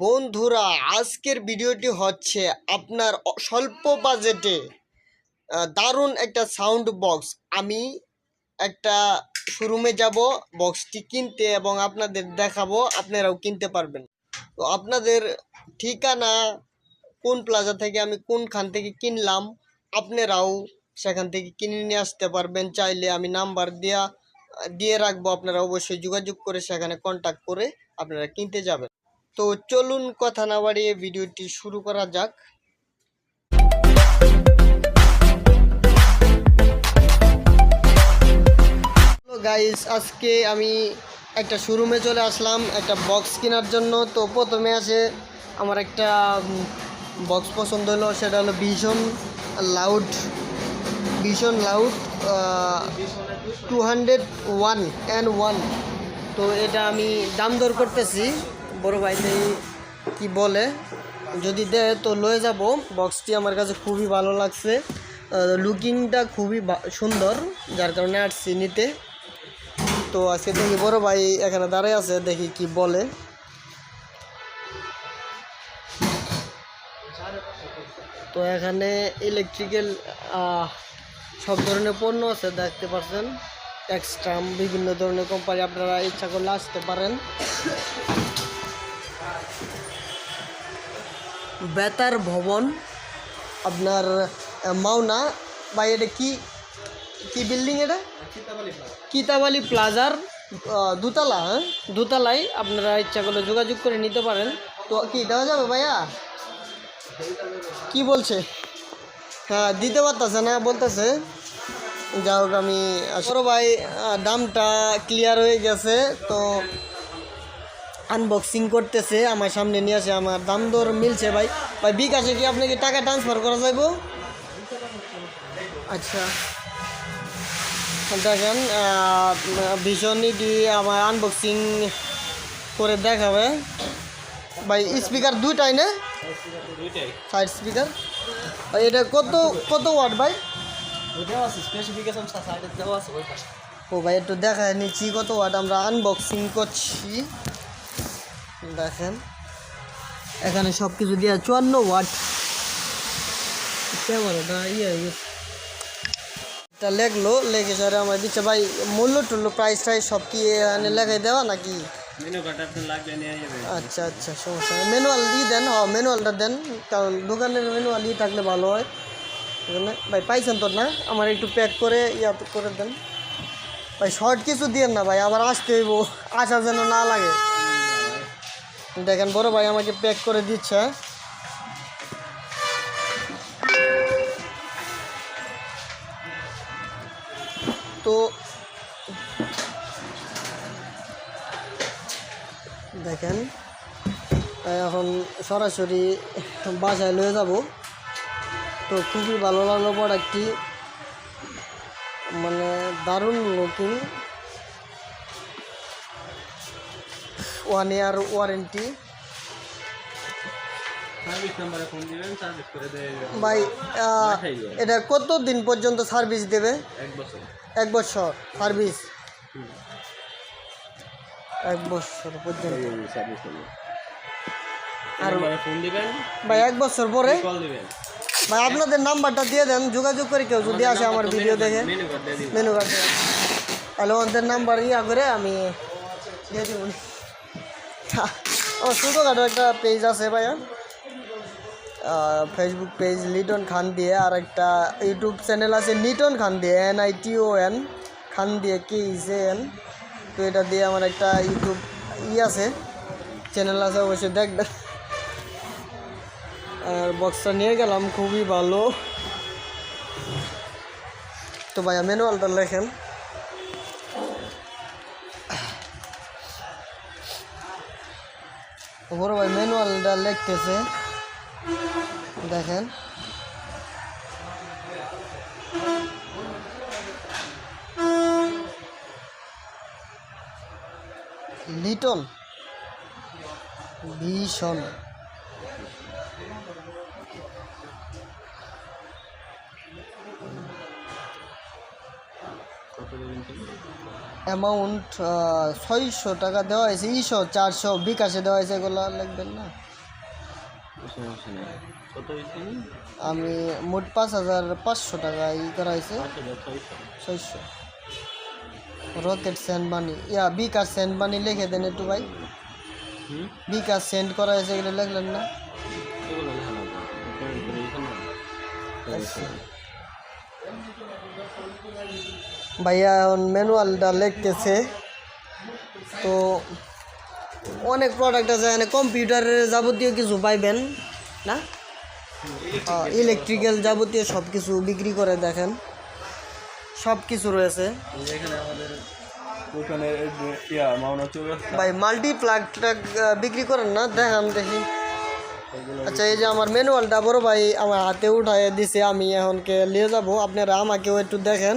বন্ধুরা, আজকের ভিডিওটি হচ্ছে আপনার স্বল্প বাজেটে দারুণ একটা সাউন্ড বক্স আমি একটা শোরুমে যাব বক্সটি কিনতে এবং আপনাদের দেখাবো, আপনারাও কিনতে পারবেন। তো আপনাদের ঠিকানা, কোন প্লাজা থেকে আমি কোনখান থেকে কিনলাম, আপনারাও সেখান থেকে কিনে নিয়ে আসতে পারবেন। চাইলে আমি নাম্বার দেওয়া দিয়ে রাখব, আপনারা অবশ্যই যোগাযোগ করে সেখানে কন্ট্যাক্ট করে আপনারা কিনতে যাবেন। তো চলুন কথা না বাড়িয়ে ভিডিওটি শুরু করা যাক। গাইস আজকে আমি একটা শোরুমে চলে আসলাম, একটা বক্স কেনার জন্য। তো প্রথমে আসে আমার একটা বক্স পছন্দ হলো, সেটা হলো ভীষণ লাউড ভীষণ loud two hundred one and one তো এটা আমি দাম দর করতেছি। বড় ভাইতে কি বলে, যদি দেয় তো লয়ে যাব। বক্সটি আমার কাছে খুবই ভালো লাগছে। লুকিংটা খুবই সুন্দর, যার কারণে আসছি নিতে। তো আজকে দেখি বড় ভাই এখানে দাঁড়ায় আছে, দেখি কি বলে। তো এখানে ইলেকট্রিক্যাল সব ধরনের পণ্য আছে, দেখতে পাচ্ছেন এক্সট্রাম বিভিন্ন ধরনের কোম্পানি আপনারা ইচ্ছা করলে আসতে পারেন। বেতার ভবন, আপনার মাওনা, বা এটা কি কি বিল্ডিং এটা? কিতাবালি প্লাজার দুতলা হ্যাঁ? দুতলায় আপনারা ইচ্ছা করলে যোগাযোগ করে নিতে পারেন। তো কি, দেওয়া যাবে ভাইয়া? কি বলছে? হ্যাঁ দিতে পারতেছে না, বলতেছে। যাই হোক, আমি আসলে ভাই দামটা ক্লিয়ার হয়ে গেছে, তো আনবক্সিং করতেছে আমার সামনে নিয়ে আসে আমার দাম দর মিলছে ভাই। ভাই বিকাশে কি আপনাকে টাকা ট্রান্সফার করা যাইব? আচ্ছা। দেখেন ভীষণই কি আমার আনবক্সিং করে দেখাবে। ভাই স্পিকার দুইটাই না? সাইড স্পিকার ভাই এটা কত কত ওয়াট ভাই? ও ভাই একটু দেখায় নিচ্ছি কত ওয়াট আমরা আনবক্সিং করছি। দেখেন। এখানে সব কিছু দিয়ে চুয়ান্ন ওয়াট। ইয়ে। এটা লেখলো লেখে স্যার আমার দিচ্ছে ভাই মূল্য টুল্য প্রাইস টাইস সব কি এখানে লেখাই দেওয়া নাকি? আচ্ছা আচ্ছা সমস্যা নেই। ম্যানুয়াল ই দেন হ্যাঁ ম্যানুয়ালটা দেন কারণ দোকানের ম্যানুয়াল ই থাকলে ভালো হয়। এখানে ভাই পাইছেন তো না? আমার একটু প্যাক করে ইয়া করে দেন। ভাই শর্ট কিছু দিয়েন না ভাই আবার আসতে হইব। আসা যেন না লাগে। দেখেন, বড় ভাই আমাকে প্যাক করে দিচ্ছে। তো দেখেন, এখন সরাসরি বাসায় লয়ে যাব। তো খুবই ভালো লাগল প্রোডাক্টটি মানে দারুণ লুকিং ওয়ান ইয়ার ওয়ারেন্টি ভাই এটা কত দিন পর্যন্ত সার্ভিস দেবে? এক বছর। সার্ভিস এক বছর পর্যন্ত। আর ভাই এক বছর পরে? ভাই আপনাদের নাম্বারটা দিয়ে দেন যোগাযোগ করে কেউ যদি আসে আমার ভিডিও দেখে। মেনু কার্ড তাহলে ওদের নাম্বার ইয়া করে আমি দিয়ে দিব। ও ছোটোখাটো একটা পেজ আছে ভাইয়া ফেসবুক পেজ লিটন খান দিয়ে আর একটা ইউটিউব চ্যানেল আছে লিটন খান দিয়ে N I T O N Khan দিয়ে কে ইসে এন তো এটা দিয়ে আমার একটা ইউটিউব ই আছে চ্যানেল আছে অবশ্যই দেখবেন আর বক্সটা নিয়ে গেলাম খুবই ভালো তো ভাইয়া ম্যানুয়ালটা লেখেন বড় ভাই ম্যানুয়ালটা লিখতেছে। দেখেন। লিটল। ভীষণ। অ্যামাউন্ট ছয়শো টাকা দেওয়া হয়েছে ইশো চারশো বিকাশে দেওয়া হয়েছে এগুলো লিখবেন না। আমি মোট পাঁচ হাজার পাঁচশো টাকা ই করা হয়েছে। ছয়শো। রকেট সেন্ড মানি ইয়া বিকাশ সেন্ড মানি লিখে দেন একটু ভাই। বিকাশ সেন্ড করা হয়েছে এগুলো লিখলেন না? আচ্ছা। ভাইয়া এখন ম্যানুয়ালটা লিখতেছে। তো অনেক প্রোডাক্ট আছে এখানে কম্পিউটারের যাবতীয় কিছু পাইবেন না? ইলেকট্রিক্যাল যাবতীয় সব কিছু বিক্রি করে দেখেন। সব কিছু রয়েছে ভাই মাল্টি প্লাগ বিক্রি করেন না? দেখান দেখি। আচ্ছা এই যে আমার ম্যানুয়ালটা বড় ভাই আমার হাতে উঠায় দিছে, আমি এখনকে নিয়ে যাব। আপনারা আমাকেও একটু দেখেন।